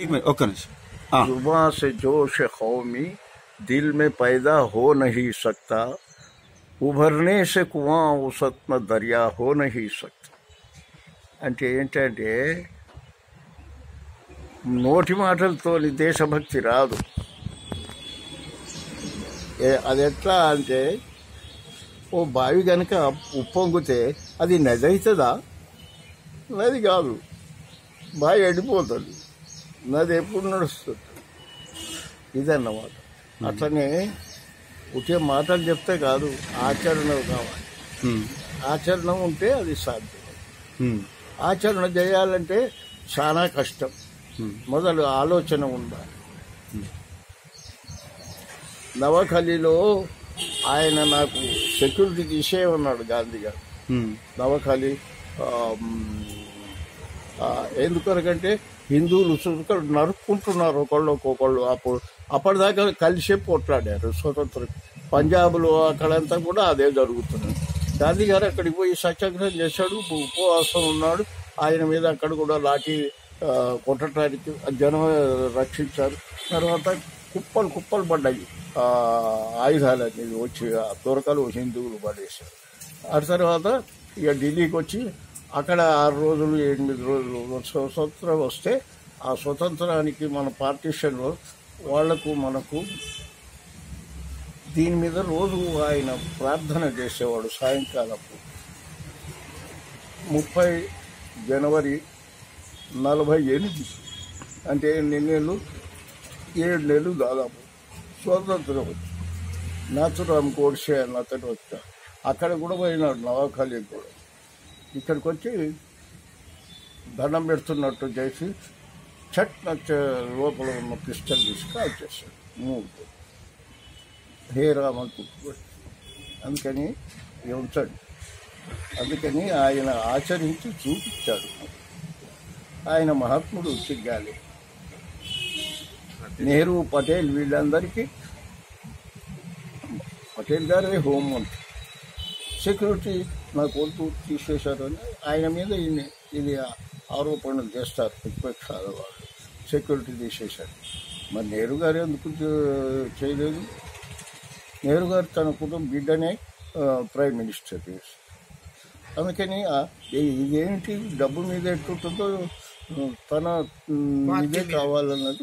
एक मिनट ఒక్క నిమిషం हाँ जुबा से जोश कौमी दिल में पैदा हो नहीं सकता उभरने से कुआं उसत में दरिया हो नहीं सकता అంటే ఏంటంటే నోటి మాటలతో దేశభక్తి రాదు ఏ- అది ఎట్లా అంటే ఓ బావి కనుక ఉప్పొంగితే అది నది అవుతుందా నది కాదు బావి ఎండిపోతుంది నది ఎప్పుడు నడుస్తుంది. ఇదన్నమాట. అట్లనే ఒకే మాటలు చెప్తే కాదు ఆచరణ కావాలి. ఆచరణ ఉంటే అది సాధ్యం. ఆచరణ చేయాలంటే చాలా కష్టం. మొదలు ఆలోచన ఉండాలి. నవఖలిలో ఆయన నాకు సెక్యూరిటీ తీసేయమన్నాడు గాంధీ గారు. నవఖలి ఎందుకనకంటే హిందువులు చురుక నరుక్కుంటున్నారు ఒకళ్ళు ఒక్కొక్కళ్ళు. అప్పుడు అప్పటిదాకా కలిసే పోట్లాడారు. స్వతంత్రం పంజాబ్లో అక్కడంతా కూడా అదే జరుగుతుంది. గాంధీ గారు అక్కడికి పోయి సత్యాగ్రహం చేశాడు. ఉపవాసం ఉన్నాడు. ఆయన మీద అక్కడ కూడా లాఠీ కొట్టడానికి జనం రక్షించారు. తర్వాత కుప్పలు కుప్పలు పడ్డాయి. ఆయుధాలు ఆయుధాలన్నీ వచ్చి దొరకలు హిందువులు పడేశారు. ఆ తర్వాత ఇక ఢిల్లీకి వచ్చి అక్కడ ఆరు రోజులు ఎనిమిది రోజులు స్వతంత్రం వస్తే ఆ స్వతంత్రానికి మన పార్టీషన్లో వాళ్ళకు మనకు దీని మీద రోజు ఆయన ప్రార్థన చేసేవాడు సాయంకాలపు ముప్పై జనవరి నలభై ఎనిమిది. అంటే ఎన్ని నెలలు? ఏడు నెలలు దాదాపు. స్వాతంత్రం వచ్చి నాచురామ్ గోడ్సే అన్న అతడు వచ్చాడు. అక్కడ కూడా పోయినాడు నవాఖాళీకి ఇక్కడికి వచ్చి దండం పెడుతున్నట్టు చేసి చట్ నచ్చ లోపల ఉన్న పిస్టల్ తీసి కాల్ చేశాడు. మూడు. హే పుట్టుబడి అందుకని ఉంచండి. అందుకని ఆయన ఆచరించి చూపించాడు. ఆయన మహాత్ముడు సిగ్గాలి నెహ్రూ పటేల్ వీళ్ళందరికీ పటేల్ గారే హోంమంత్రి సెక్యూరిటీ నాకు వద్దు తీసేశారని ఆయన మీద ఈయన ఇది ఆరోపణలు చేస్తారు ప్రతిపక్షాల వాళ్ళు. సెక్యూరిటీ తీసేశారు. మరి నెహ్రూ గారు ఎందుకు చేయలేదు? నెహ్రూ గారు తన కుటుంబ బిడ్డనే ప్రైమ్ మినిస్టర్ చేశారు. అందుకని ఇదేంటి డబ్బు మీద ఎట్టుంటుందో తన ఇదే కావాలన్నది